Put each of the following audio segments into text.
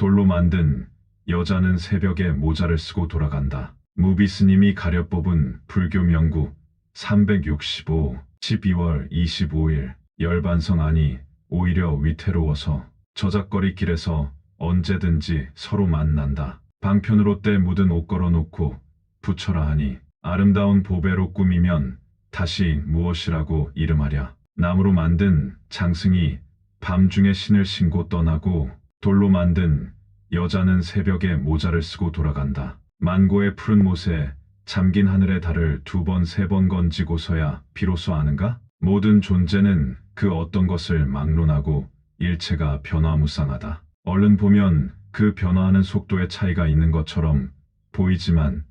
돌로 만든 여자는 새벽에 모자를 쓰고 돌아간다. 무비스님이 가려 뽑은 불교 명구 365 12월 25일 열반성 아니 오히려 위태로워서 저작거리 길에서 언제든지 서로 만난다. 방편으로 때 묻은 옷 걸어놓고 붙여라 하니 아름다운 보배로 꾸미면 다시 무엇이라고 이름하랴. 나무로 만든 장승이 밤중에 신을 신고 떠나고 돌로 만든 여자는 새벽에 모자를 쓰고 돌아간다. 만고의 푸른 못에 잠긴 하늘의 달을 두 번 세 번 건지고서야 비로소 아는가? 모든 존재는 그 어떤 것을 막론하고 일체가 변화무쌍하다. 얼른 보면 그 변화하는 속도의 차이가 있는 것처럼 보이지만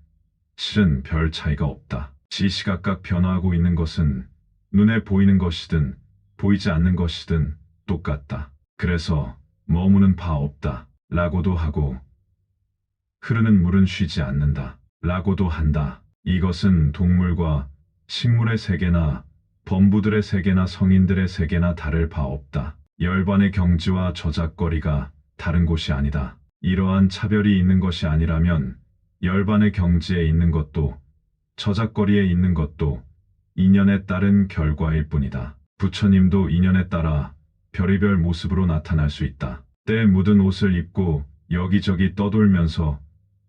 실은 별 차이가 없다. 지시각각 변화하고 있는 것은 눈에 보이는 것이든 보이지 않는 것이든 똑같다. 그래서 머무는 바 없다. 라고도 하고 흐르는 물은 쉬지 않는다. 라고도 한다. 이것은 동물과 식물의 세계나 범부들의 세계나 성인들의 세계나 다를 바 없다. 열반의 경지와 저작거리가 다른 곳이 아니다. 이러한 차별이 있는 것이 아니라면 열반의 경지에 있는 것도 저작거리에 있는 것도 인연에 따른 결과일 뿐이다. 부처님도 인연에 따라 별의별 모습으로 나타날 수 있다. 때에 묻은 옷을 입고 여기저기 떠돌면서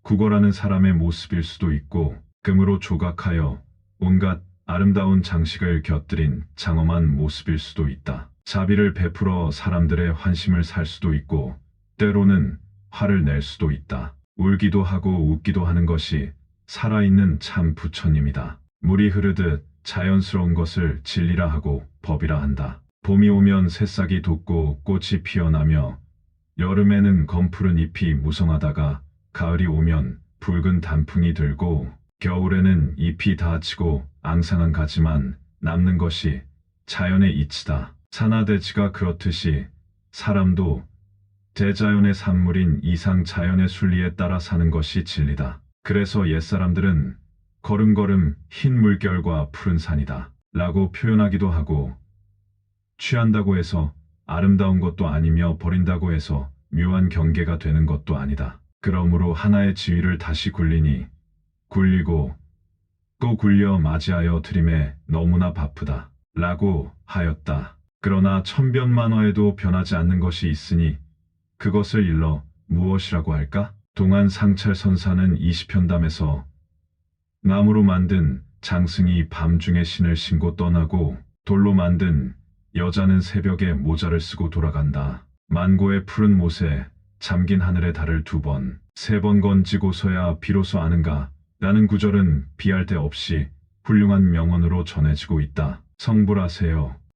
구걸하는 사람의 모습일 수도 있고 금으로 조각하여 온갖 아름다운 장식을 곁들인 장엄한 모습일 수도 있다. 자비를 베풀어 사람들의 환심을 살 수도 있고 때로는 화를 낼 수도 있다. 울기도 하고 웃기도 하는 것이 살아있는 참 부처님이다. 물이 흐르듯 자연스러운 것을 진리라 하고 법이라 한다. 봄이 오면 새싹이 돋고 꽃이 피어나며 여름에는 검푸른 잎이 무성하다가 가을이 오면 붉은 단풍이 들고 겨울에는 잎이 다 지고 앙상한 가지만 남는 것이 자연의 이치다. 산하대지가 그렇듯이 사람도 대자연의 산물인 이상 자연의 순리에 따라 사는 것이 진리다. 그래서 옛사람들은 걸음걸음 흰 물결과 푸른 산이다. 라고 표현하기도 하고 취한다고 해서 아름다운 것도 아니며 버린다고 해서 묘한 경계가 되는 것도 아니다. 그러므로 하나의 지위를 다시 굴리니 굴리고 또 굴려 맞이하여 드림에 너무나 바쁘다. 라고 하였다. 그러나 천변만화에도 변하지 않는 것이 있으니 그것을 일러 무엇이라고 할까? 동안 상찰 선사는 20편담에서 나무로 만든 장승이 밤중에 신을 신고 떠나고 돌로 만든 여자는 새벽에 모자를 쓰고 돌아간다. 만고의 푸른 못에 잠긴 하늘의 달을 두 번, 세 번 건지고서야 비로소 아는가 라는 구절은 비할 데 없이 훌륭한 명언으로 전해지고 있다. 성불하세요.